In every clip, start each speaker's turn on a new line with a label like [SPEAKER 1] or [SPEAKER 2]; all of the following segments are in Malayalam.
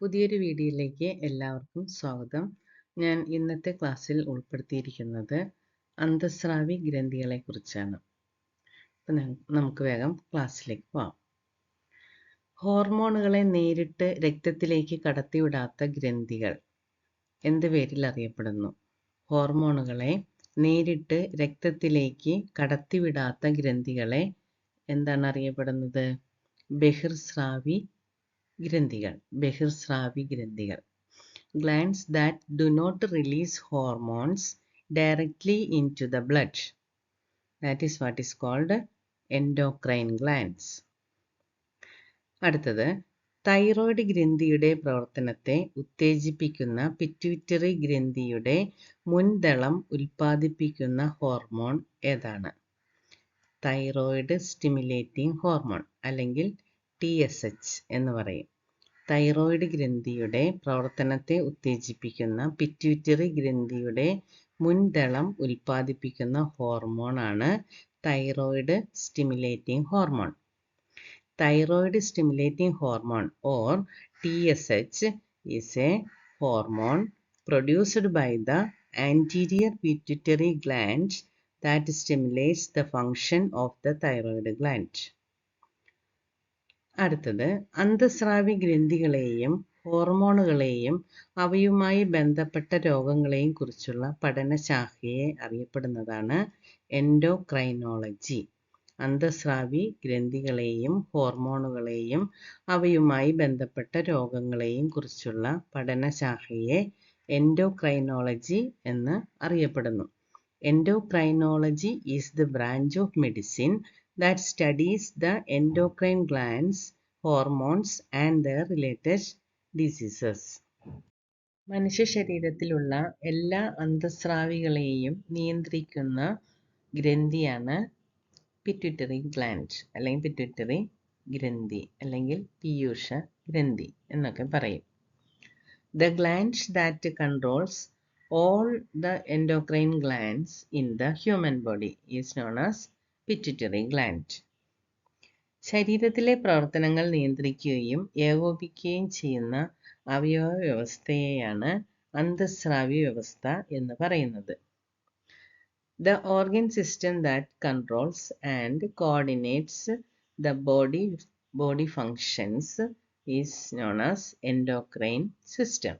[SPEAKER 1] പുതിയൊരു വീഡിയോയിലേക്ക് എല്ലാവർക്കും സ്വാഗതം. ഞാൻ ഇന്നത്തെ ക്ലാസ്സിൽ ഉൾപ്പെടുത്തിയിരിക്കുന്നത് അന്തസ്രാവി ഗ്രന്ഥികളെക്കുറിച്ചാണ്. അപ്പം നമുക്ക് വേഗം ക്ലാസ്സിലേക്ക് പോവാം. ഹോർമോണുകളെ നേരിട്ട് രക്തത്തിലേക്ക് കടത്തിവിടാത്ത ഗ്രന്ഥികൾ എന്ത് പേരിൽ അറിയപ്പെടുന്നു? ഹോർമോണുകളെ നേരിട്ട് രക്തത്തിലേക്ക് കടത്തിവിടാത്ത ഗ്രന്ഥികളെ എന്താണ് അറിയപ്പെടുന്നത്? ബഹിർസ്രാവി ഗ്രന്ഥികൾ ബഹിർസ്രാവി ഗ്രന്ഥികൾ. Glands that do not release hormones directly into the blood that is what is called endocrine glands അടുത്തത് തൈറോയ്ഡ് ഗ്രന്ഥിയുടെ പ്രവർത്തനത്തെ ഉത്തേജിപ്പിക്കുന്ന പിറ്റ്യൂറ്ററി ഗ്രന്ഥിയുടെ മുൻതളം ഉൽപ്പാദിപ്പിക്കുന്ന ഹോർമോൺ ഏതാണ്? തൈറോയ്ഡ് സ്റ്റിമുലേറ്റിംഗ് ഹോർമോൺ അല്ലെങ്കിൽ ടി എസ് എച്ച് എന്ന് പറയും. തൈറോയിഡ് ഗ്രന്ഥിയുടെ പ്രവർത്തനത്തെ ഉത്തേജിപ്പിക്കുന്ന പിറ്റ്യൂറ്ററി ഗ്രന്ഥിയുടെ മുൻതളം ഉൽപ്പാദിപ്പിക്കുന്ന ഹോർമോണാണ് thyroid stimulating hormone thyroid stimulating hormone or T S H is a hormone produced by the anterior pituitary gland that stimulates the function of the thyroid gland. അടുത്തത് അന്തസ്രാവി ഗ്രന്ഥികളെയും ഹോർമോണുകളെയും അവയുമായി ബന്ധപ്പെട്ട രോഗങ്ങളെയും കുറിച്ചുള്ള പഠനശാഖയെ അറിയപ്പെടുന്നതാണ് എൻഡോക്രൈനോളജി അന്തസ്രാവി ഗ്രന്ഥികളെയും ഹോർമോണുകളെയും അവയുമായി ബന്ധപ്പെട്ട രോഗങ്ങളെയും കുറിച്ചുള്ള പഠനശാഖയെ എൻഡോക്രൈനോളജി എന്ന് അറിയപ്പെടുന്നു. Endocrinology is the branch of medicine that studies the endocrine glands, hormones and their related diseases. മനുഷ്യ ശരീരത്തിലുള്ള എല്ലാ അന്തസ്രാവികളെയും നിയന്ത്രിക്കുന്ന ഗ്രന്ഥിയാണ് പിറ്റ്യൂട്ടറി ഗ്ലാൻഡ് അല്ലെങ്കിൽ പിറ്റ്യൂട്ടറി ഗ്രന്ഥി അല്ലെങ്കിൽ പീയൂഷ ഗ്രന്ഥി എന്നൊക്കെ പറയും the gland that controls all the endocrine glands in the human body is known as pituitary gland ശരീരത്തിലെ പ്രവർത്തനങ്ങൾ നിയന്ത്രിക്കുകയും ഏകോപിക്കുകയും ചെയ്യുന്ന അവയവ വ്യവസ്ഥയെയാണ് അന്തസ്രാവ്യ വ്യവസ്ഥ എന്ന് പറയുന്നത്. The organ system that controls and coordinates the body body functions is known as endocrine system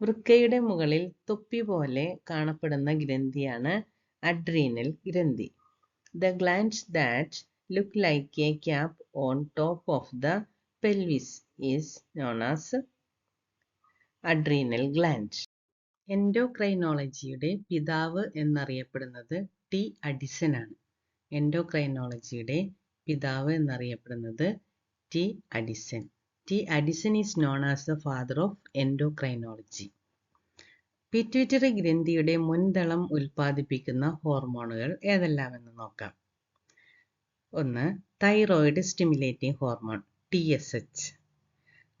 [SPEAKER 1] വൃക്കയുടെ മുകളിൽ തൊപ്പി പോലെ കാണപ്പെടുന്ന ഗ്രന്ഥിയാണ് അഡ്രീനൽ ഗ്രന്ഥി. The glands that look like a cap on top of the pelvis is known as adrenal gland. എൻഡോക്രൈനോളജിയുടെ പിതാവ് എന്നറിയപ്പെടുന്നത് ടി അഡിസൺ ആണ്. എൻഡോക്രൈനോളജിയുടെ പിതാവ് എന്നറിയപ്പെടുന്നത് T Addison T Addison is known as the father of endocrinology pituitary ഗ്രന്ഥിയുടെ മുൻതളം ഉൽപ്പാദിപ്പിക്കുന്ന ഹോർമോണുകൾ ഏതെല്ലാമെന്ന് നോക്കാം. ഒന്ന് thyroid stimulating hormone T S H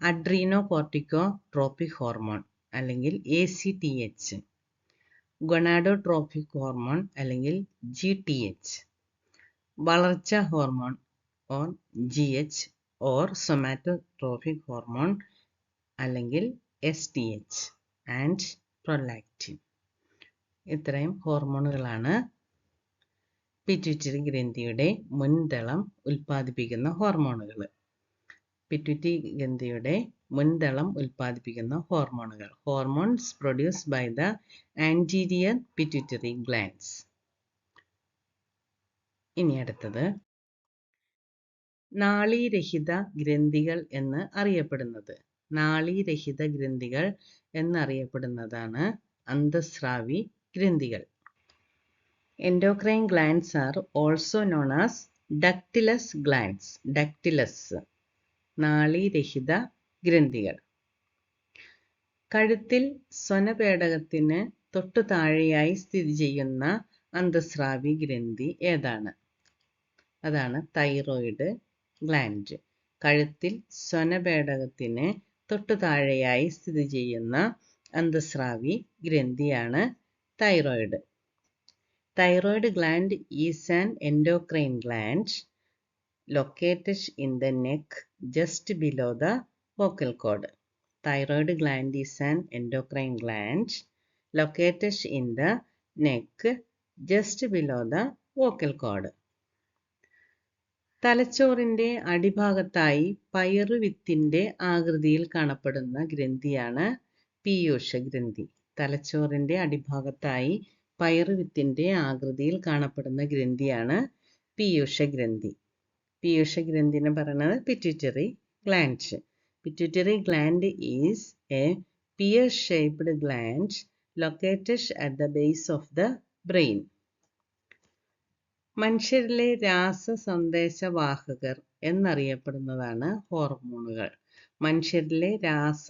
[SPEAKER 1] adrenocorticotropic hormone അല്ലെങ്കിൽ A C T H gonadotrophic hormone അല്ലെങ്കിൽ ജി ടി എച്ച് വളർച്ച hormone or G H or somatotrophic hormone അല്ലെങ്കിൽ S T H and prolactin ഇത്രയും ഹോർമോണുകളാണ് പിറ്റ്യൂറ്ററി ഗ്രന്ഥിയുടെ മുൻതളം ഉൽപ്പാദിപ്പിക്കുന്ന ഹോർമോണുകൾ പിറ്റ്യൂറ്ററി ഗ്രന്ഥിയുടെ മുൻതളം ഉൽപ്പാദിപ്പിക്കുന്ന ഹോർമോണുകൾ hormones produce by the anterior pituitary glands ഇനി അടുത്തത് നാളീരഹിത ഗ്രന്ഥികൾ എന്ന് അറിയപ്പെടുന്നത്. നാളീരഹിത ഗ്രന്ഥികൾ എന്നറിയപ്പെടുന്നതാണ് അന്തസ്രാവി ഗ്രന്ഥികൾ. Endocrine glands are also known as ductless glands ductless നാളീരഹിത ഗ്രന്ഥികൾ. കഴുത്തിൽ സ്വനപേടകത്തിന് തൊട്ടു താഴെയായി സ്ഥിതി ചെയ്യുന്ന അന്തസ്രാവി ഗ്രന്ഥി ഏതാണ്? അതാണ് തൈറോയിഡ് ഗ്ലാൻഡ് കഴുത്തിൽ സ്വനപേടകത്തിന് തൊട്ടു താഴെയായി സ്ഥിതി ചെയ്യുന്ന അന്തസ്രാവി ഗ്രന്ഥിയാണ് thyroid thyroid gland is an endocrine gland located in the neck just below the vocal cord. Thyroid gland is an endocrine gland located in the neck just below the vocal cord. തലച്ചോറിന്റെ അടിഭാഗത്തായി പയറുവിത്തിന്റെ ആകൃതിയിൽ കാണപ്പെടുന്ന ഗ്രന്ഥിയാണ് പീയൂഷ ഗ്രന്ഥി. തലച്ചോറിന്റെ അടിഭാഗത്തായി പയറുവിത്തിന്റെ ആകൃതിയിൽ കാണപ്പെടുന്ന ഗ്രന്ഥിയാണ് പീയൂഷ ഗ്രന്ഥി. പീയൂഷ ഗ്രന്ഥിനെ പറയുന്നത് pituitary gland pituitary gland is a pear shaped gland located at the base of the brain മനുഷ്യരിലെ രാസസന്ദേശവാഹകർ എന്നറിയപ്പെടുന്നതാണ് ഹോർമോണുകൾ. മനുഷ്യരിലെ രാസ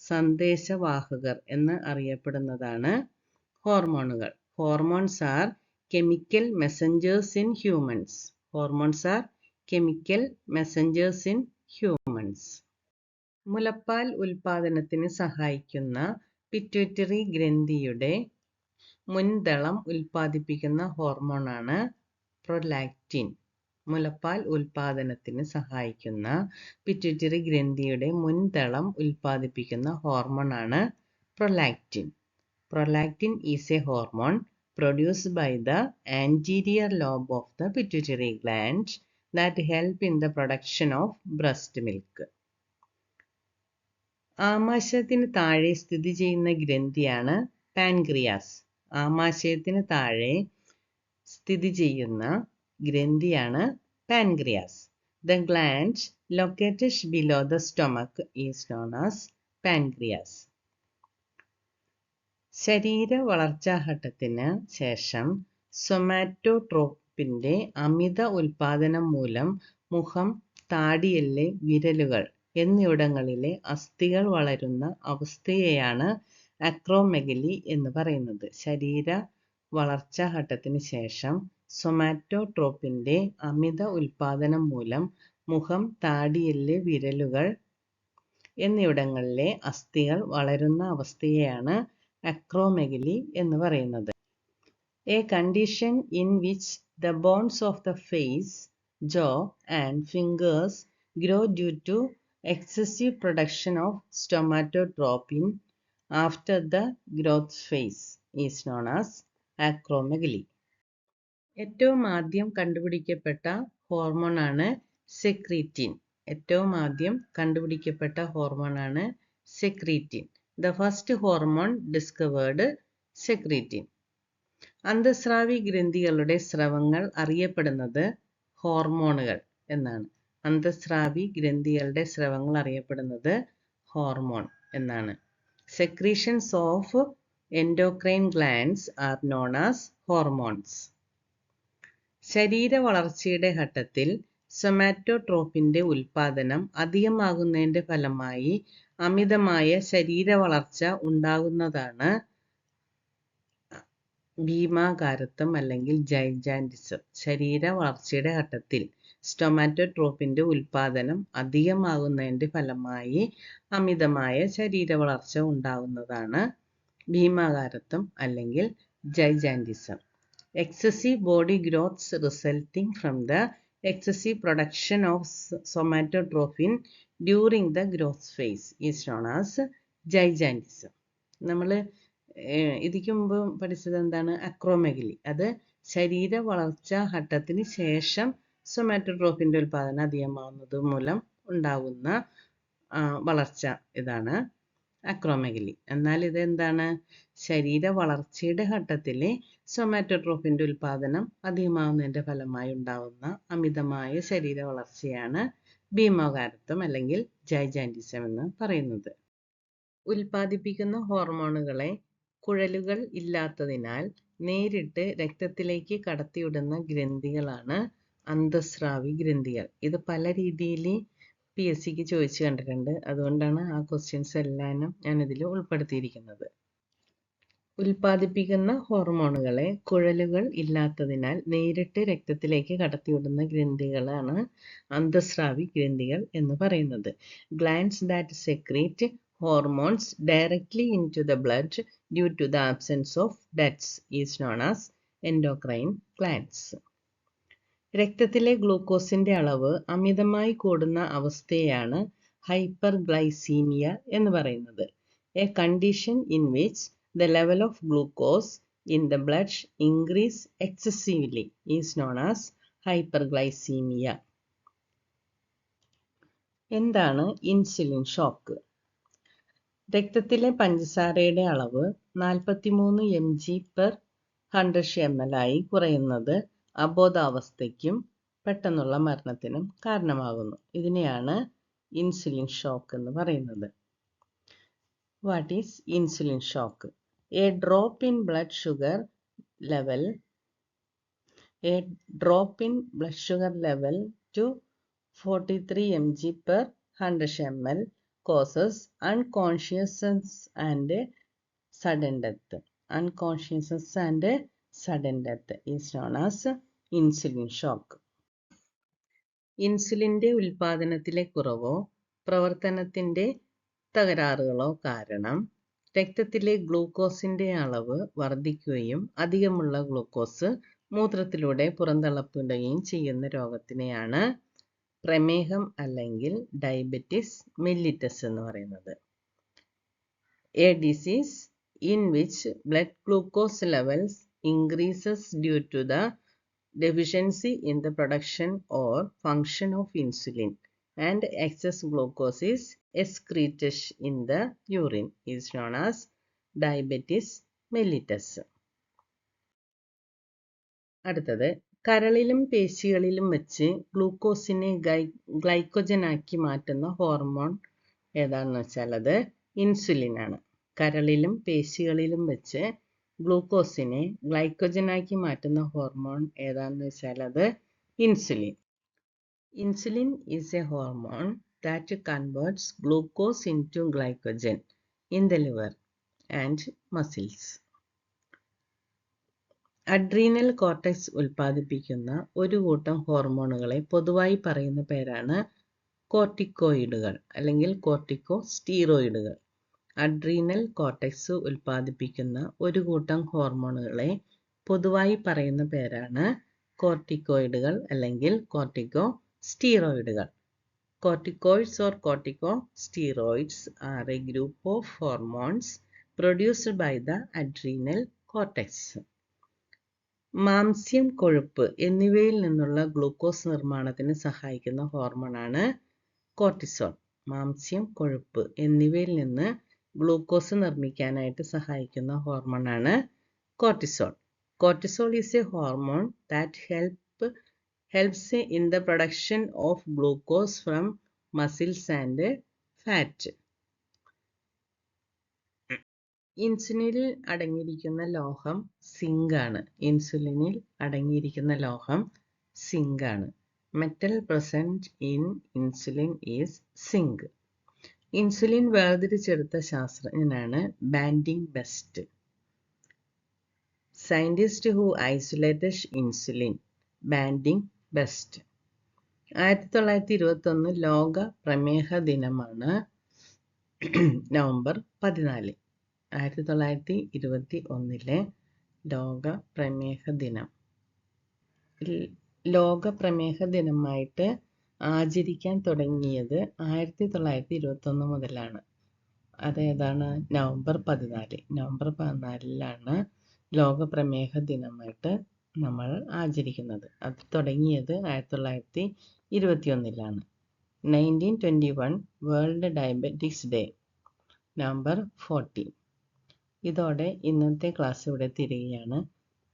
[SPEAKER 1] സന്ദേശവാഹകർ എന്ന് അറിയപ്പെടുന്നതാണ് ഹോർമോണുകൾ. Hormones are chemical messengers in humans. Hormones are chemical messengers in humans. മുലപ്പാൽ ഉൽപാദനത്തിന് സഹായിക്കുന്ന പിറ്റ്യൂട്ടറി ഗ്രന്ഥിയുടെ മുൻതളം ഉൽപ്പാദിപ്പിക്കുന്ന ഹോർമോണാണ് പ്രൊലാക്റ്റിൻ മുലപ്പാൽ ഉൽപാദനത്തിന് സഹായിക്കുന്ന പിറ്റ്യൂട്ടറി ഗ്രന്ഥിയുടെ മുൻതളം ഉൽപ്പാദിപ്പിക്കുന്ന ഹോർമോണാണ് prolactin prolactin is a hormone produced by the anterior lobe of the pituitary gland that help in the production of breast milk. ആമാശയത്തിന് താഴെ സ്ഥിതി ചെയ്യുന്ന ഗ്രന്ഥിയാണ് പാൻക്രിയാസ് ആമാശയത്തിന് താഴെ സ്ഥിതി ചെയ്യുന്ന ഗ്രന്ഥിയാണ് pancreas the gland located below the stomach is known as pancreas ശരീര വളർച്ചാഘട്ടത്തിന് ശേഷം സൊമാറ്റോട്രോപ്പിന്റെ അമിത ഉൽപാദനം മൂലം മുഖം താടിയല്ലേ വിരലുകൾ എന്നിവിടങ്ങളിലെ അസ്ഥികൾ വളരുന്ന അവസ്ഥയെയാണ് അക്രോമെഗലി എന്ന് പറയുന്നത്. ശരീര വളർച്ചാഘട്ടത്തിന് ശേഷം സൊമാറ്റോട്രോപ്പിന്റെ അമിത ഉൽപാദനം മൂലം മുഖം താടിയെല്ല് വിരലുകൾ എന്നിവിടങ്ങളിലെ അസ്ഥികൾ വളരുന്ന അവസ്ഥയെയാണ് അക്രോമെഗലി എന്ന് പറയുന്നത്. A condition in which the bones of the face jaw and fingers grow due to excessive production of somatotropin after the growth phase is known as acromegaly ഏറ്റവും ആദ്യം കണ്ടുപിടിക്കപ്പെട്ട ആണ് സെക്രീറ്റിൻ ഏറ്റവും ആദ്യം കണ്ടുപിടിക്കപ്പെട്ട ആണ് secretin the first hormone discovered secretin അന്തസ്രാവി ഗ്രന്ഥികളുടെ സ്രവങ്ങൾ അറിയപ്പെടുന്നത് ഹോർമോണുകൾ എന്നാണ്. അന്തസ്രാവി ഗ്രന്ഥികളുടെ സ്രവങ്ങൾ അറിയപ്പെടുന്നത് ഹോർമോൺ എന്നാണ്. Secretions of endocrine glands are known as hormones ശരീര വളർച്ചയുടെ ഘട്ടത്തിൽ സൊമാറ്റോട്രോപ്പിന്റെ ഉൽപാദനം അധികമാകുന്നതിന്റെ ഫലമായി അമിതമായ ശരീര വളർച്ച ഉണ്ടാകുന്നതാണ് ഭീമാകാരത്വം അല്ലെങ്കിൽ ജൈജാന്റിസം ശരീര വളർച്ചയുടെ ഘട്ടത്തിൽ സ്റ്റൊമാറ്റോട്രോപ്പിന്റെ ഉൽപാദനം അധികമാകുന്നതിന്റെ ഫലമായി അമിതമായ ശരീര വളർച്ച ഉണ്ടാകുന്നതാണ് ഭീമാകാരത്വം അല്ലെങ്കിൽ gigantism excessive body growths resulting from the excessive production of somatotrophin during the growth phase is known as gigantism നമ്മൾ ഇതിക്ക് മുമ്പ് പഠിച്ചത് എന്താണ്? അക്രോമെഗലി അത് ശരീര വളർച്ചാ ഘട്ടത്തിന് ശേഷം സൊമാറ്റോട്രോഫിന്റെ ഉൽപ്പാദനം അധികമാവുന്നത് മൂലം ഉണ്ടാകുന്ന വളർച്ച ഇതാണ് അക്രോമെഗലി എന്നാൽ ഇതെന്താണ്? ശരീര വളർച്ചയുടെ ഘട്ടത്തിൽ സൊമാറ്റോട്രോഫിന്റെ ഉൽപാദനം അധികമാവുന്നതിന്റെ ഫലമായി ഉണ്ടാവുന്ന അമിതമായ ശരീര വളർച്ചയാണ് ഭീമോകാരത്വം അല്ലെങ്കിൽ ജൈജാന്റിസം എന്ന് പറയുന്നത്. ഉൽപ്പാദിപ്പിക്കുന്ന ഹോർമോണുകളെ കുഴലുകൾ ഇല്ലാത്തതിനാൽ നേരിട്ട് രക്തത്തിലേക്ക് കടത്തിവിടുന്ന ഗ്രന്ഥികളാണ് അന്തസ്രാവി ഗ്രന്ഥികൾ. ഇത് പല രീതിയിൽ പി എസ് സിക്ക് ചോദിച്ചു കണ്ടിട്ടുണ്ട്. അതുകൊണ്ടാണ് ആ ക്വസ്റ്റ്യൻസ് എല്ലാം ഞാനിതിൽ ഉൾപ്പെടുത്തിയിരിക്കുന്നത്. ഉൽപ്പാദിപ്പിക്കുന്ന ഹോർമോണുകളെ കുഴലുകൾ ഇല്ലാത്തതിനാൽ നേരിട്ട് രക്തത്തിലേക്ക് കടത്തിവിടുന്ന ഗ്രന്ഥികളാണ് അന്തസ്രാവി ഗ്രന്ഥികൾ എന്ന് പറയുന്നത്. Glands that secrete hormones directly into the blood due to the absence of ducts is known as endocrine glands രക്തത്തിലെ ഗ്ലൂക്കോസിന്റെ അളവ് അമിതമായി കൂടുന്ന അവസ്ഥയാണ് ഹൈപ്പർഗ്ലൈസീമിയ എന്ന് പറയുന്നത്. A condition in which the level of glucose in the blood increase excessively is known as hyperglycaemia എന്താണ് ഇൻസുലിൻ ഷോക്ക് രക്തത്തിലെ പഞ്ചസാരയുടെ അളവ് നാൽപ്പത്തിമൂന്ന് M G per hundred M L ആയി കുറയുന്നത് അബോധാവസ്ഥയ്ക്കും പെട്ടെന്നുള്ള മരണത്തിനും കാരണമാകുന്നു. ഇതിനെയാണ് ഇൻസുലിൻ ഷോക്ക് എന്ന് പറയുന്നത്. What is insulin shock? A drop in blood sugar level a drop in blood sugar level to forty three M G per hundred M L causes unconsciousness and sudden death unconsciousness and sudden death is known as insulin shock. ഇൻസുലിന്റെ ഉൽപാദനത്തിലെ കുറവോ പ്രവർത്തനത്തിന്റെ തകരാറുകളോ കാരണം രക്തത്തിലെ ഗ്ലൂക്കോസിന്റെ അളവ് വർദ്ധിക്കുകയും അധികമുള്ള ഗ്ലൂക്കോസ് മൂത്രത്തിലൂടെ പുറന്തള്ളപ്പെടുകയും ചെയ്യുന്ന രോഗത്തിനെയാണ് പ്രമേഹം അല്ലെങ്കിൽ ഡയബറ്റിസ് മെല്ലിറ്റസ് എന്ന് പറയുന്നത് a disease in which blood glucose levels increases due to the deficiency in the production or function of insulin and excess glucose is excreted in the urine is known as diabetes mellitus. അടുത്തത് കരളിലും പേശികളിലും വെച്ച് ഗ്ലൂക്കോസിനെ ഗ്ലൈക്കോജനാക്കി മാറ്റുന്ന ഹോർമോൺ ഏതാണെന്ന് വെച്ചാൽ അത് ഇൻസുലിൻ ആണ് കരളിലും പേശികളിലും വെച്ച് ഗ്ലൂക്കോസിനെ ഗ്ലൈക്കോജനാക്കി മാറ്റുന്ന ഹോർമോൺ ഏതാണെന്ന് വെച്ചാൽ അത് insulin. Insulin is a hormone that converts glucose into glycogen in the liver and muscles adrenal cortex ഉൽപ്പാദിപ്പിക്കുന്ന ഒരു കൂട്ടം ഹോർമോണുകളെ പൊതുവായി പറയുന്ന പേരാണ് കോർട്ടിക്കോയിഡുകൾ അല്ലെങ്കിൽ കോർട്ടിക്കോ സ്റ്റീറോയിഡുകൾ അഡ്രീനൽ കോർട്ടക്സ് ഉൽപ്പാദിപ്പിക്കുന്ന ഒരു കൂട്ടം ഹോർമോണുകളെ പൊതുവായി പറയുന്ന പേരാണ് കോർട്ടിക്കോയിഡുകൾ അല്ലെങ്കിൽ കോർട്ടിക്കോ സ്റ്റീറോയിഡുകൾ corticoids or corticosteroids are a group of hormones produced by the adrenal cortex മാംസ്യം കൊഴുപ്പ് എന്നിവയിൽ നിന്നുള്ള ഗ്ലൂക്കോസ് നിർമ്മാണത്തിന് സഹായിക്കുന്ന ഹോർമോണാണ് കോർട്ടിസോൾ. മാംസ്യം കൊഴുപ്പ് എന്നിവയിൽ നിന്ന് ഗ്ലൂക്കോസ് നിർമ്മിക്കാനായിട്ട് സഹായിക്കുന്ന ഹോർമോൺ ആണ് cortisol cortisol is a hormone that help helps in the production of glucose from muscles and fat ഇൻസുലിനിൽ അടങ്ങിയിരിക്കുന്ന ലോഹം സിങ്ക് ആണ്. ഇൻസുലിനിൽ അടങ്ങിയിരിക്കുന്ന ലോഹം സിങ്ക് ആണ്. Metal present in insulin is zinc insulin വേർതിരിച്ചെടുത്ത ശാസ്ത്രജ്ഞനാണ് Banting Best. Scientist who isolated insulin Banting Best ആയിരത്തി തൊള്ളായിരത്തി ഇരുപത്തൊന്ന് ലോക പ്രമേഹ ദിനമാണ് നവംബർ പതിനാല്. ആയിരത്തി തൊള്ളായിരത്തി ഇരുപത്തി ഒന്നിലെ ലോക പ്രമേഹ ദിനം. ലോക പ്രമേഹ ദിനമായിട്ട് ആചരിക്കാൻ തുടങ്ങിയത് ആയിരത്തി തൊള്ളായിരത്തി ഇരുപത്തൊന്ന് മുതലാണ് അതേതാണ് നവംബർ പതിനാല്. നവംബർ പതിനാലിലാണ് ലോക പ്രമേഹ ദിനമായിട്ട് നമ്മൾ ആചരിക്കുന്നത്. അത് തുടങ്ങിയത് ആയിരത്തി തൊള്ളായിരത്തി ഇരുപത്തി ഒന്നിലാണ് nineteen twenty one world diabetics day November fourteen. ഇതോടെ ഇന്നത്തെ ക്ലാസ് ഇവിടെ തിരികെയാണ്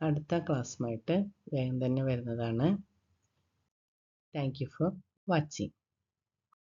[SPEAKER 1] അടുത്ത ക്ലാസ്സുമായിട്ട് വേഗം തന്നെ വരുന്നതാണ്. Thank you for 华西